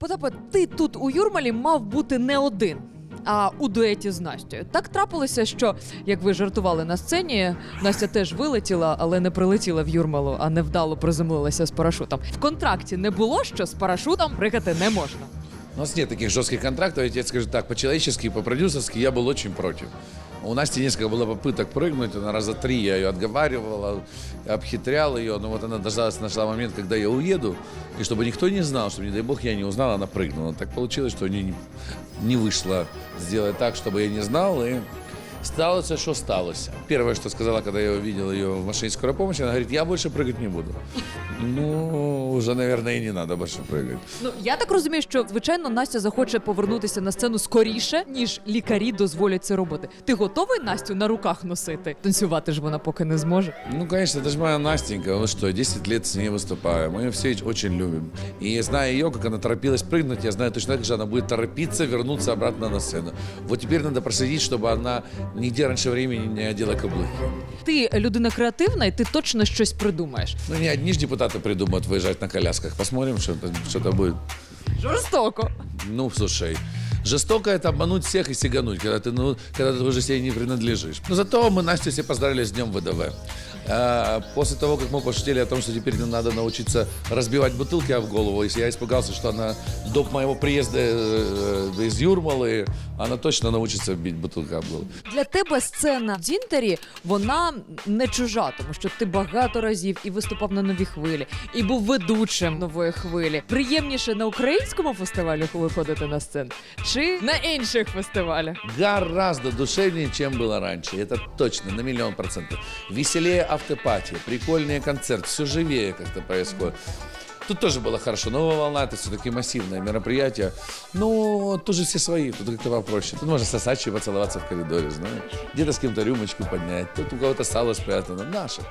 Потапе, ти тут у Юрмалі мав бути не один. А у дуеті з Настю так трапилося, що як ви жартували на сцені, Настя теж вилетіла, але не прилетіла в Юрмалу, а невдало приземлилася з парашутом. В контракті не було, що з парашутом пригати не можна. У нас нет таких жестких контрактов, я тебе скажу так, по-человечески, по-продюсерски я был очень против. У Насти несколько было попыток прыгнуть, она раза три, я ее отговаривал, обхитрял ее, но вот она дождалась, нашла момент, когда я уеду, и чтобы никто не знал, чтобы, не дай бог, я не узнал, она прыгнула. Так получилось, что не, не вышло сделать так, чтобы я не знал, и сталося, что сталося. Первое, что сказала, когда я увидел ее в машине скорой помощи, она говорит, я больше прыгать не буду. Ну, уже, наверное, и не надо больше прыгать. Ну я так розумію, що звичайно Настя захоче повернутися на сцену скоріше, ніж лікарі дозволять це робити. Ти готовий Настю на руках носити? Танцювати ж вона поки не зможе. Ну, конечно, это же моя Настенька. Ну что, 10 лет с ней выступаю. Мы ее все очень любим. И зная ее, как она торопилась прыгнуть, я знаю точно так же, она будет торопиться вернуться обратно на сцену. Вот теперь надо проследить, чтобы она нигде раньше времени не одела каблуки. Ти людина креативна, і ти точно щось придумаєш. Ну, не одни ж депутаты придумают выезжать на колясках. Посмотрим, что это, что-то будет. Жорстоко. Ну, слушай, жестоко это обмануть всех и сигануть, когда ты, ну, когда ты уже себе не принадлежишь. Но зато мы Настю все поздравили с Днем ВДВ. А, После того, как мы пошутили о том, что теперь нам надо научиться разбивать бутылки об голову, если я испугался, что она до моего приезда э, из Юрмалы, она точно научится бить бутылкой об голову. Для тебе сцена в Дзінтері вона не чужа, тому що ти багато разів і виступав на новій хвилі, і був ведучим нової хвилі. Приємніше на українському фестивалі виходити на сцену чи на інших фестивалях. Гораздо душевнее, чем было раньше. Это точно, на миллион процентов. Веселее автопатия, прикольнее концерт, все живее как-то происходит. Тут тоже было хорошо. Новая волна это все-таки массивное мероприятие. Ну, тут же все свои, тут как-то попроще. Тут можно сосать и поцеловаться в коридоре, знаешь. Где-то с кем-то рюмочку поднять, тут у кого-то сало спрятано. Наше.